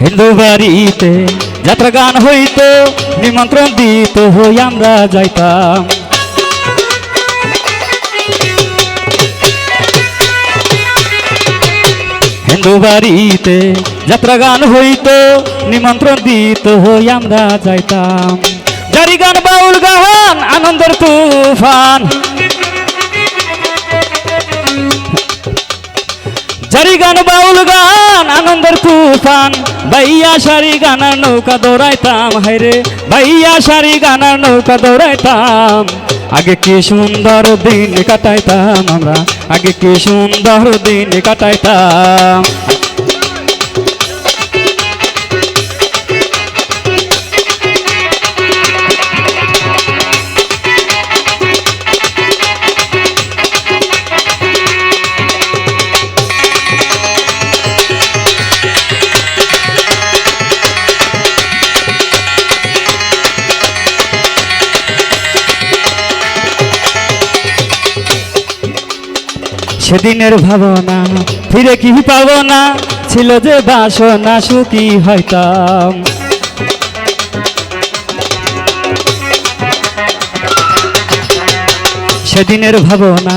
হিন্দু বাড়িতে, যাত্রা গান হইতো, নিমন্ত্রণ দিত, হই আমরা যাইতাম। হিন্দু বাড়িতে, যাত্রা গান হইতো, নিমন্ত্রণ দিত, হই আমরা যাইতাম। জারি গান, বাউল গান, আনন্দের তুফান। বাউল গান, আনন্দের তুফান। ভাইয়া সারি গানার নৌকা দৌড়াইতাম হাইরে ভাইয়া সারি গানার নৌকা দৌড়াইতাম। আগে কি সুন্দর দিন কাটাইতাম আমরা, আগে কি সুন্দর দিন কাটাইতাম। সেদিনের ভাবনা, ফিরে কি পাবো না ছিল যে বাসনা, সুখী হইতাম। সেদিনের ভাবনা,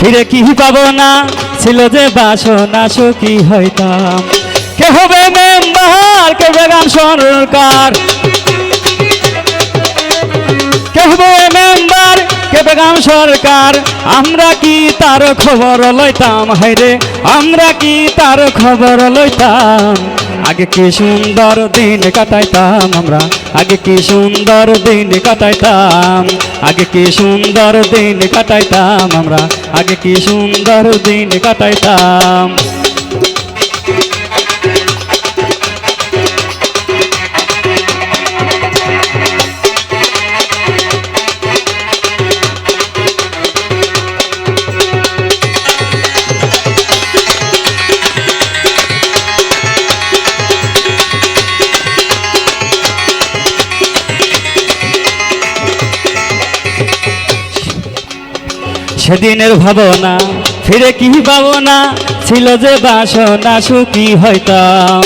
ফিরে কি পাবো না ছিল যে বাসনা, সুখী হইতাম। কে হবে মেম্বার কে বেগাম সরকার কে হবে বেগাম সরকার, আমরা কি তার খবর লইতাম? হাইরে আমরা কি তার খবর লইতাম? আগে কি সুন্দর দিন কাটাইতাম আমরা? আগে কি সুন্দর দিন কাটাইতাম? আগে কি সুন্দর দিন কাটাইতাম আমরা? আগে কি সুন্দর দিন কাটাইতাম? সেদিনের ভাবনা ফিরে কি পাবো না ছিল যে বাসনা সুখী হইতাম।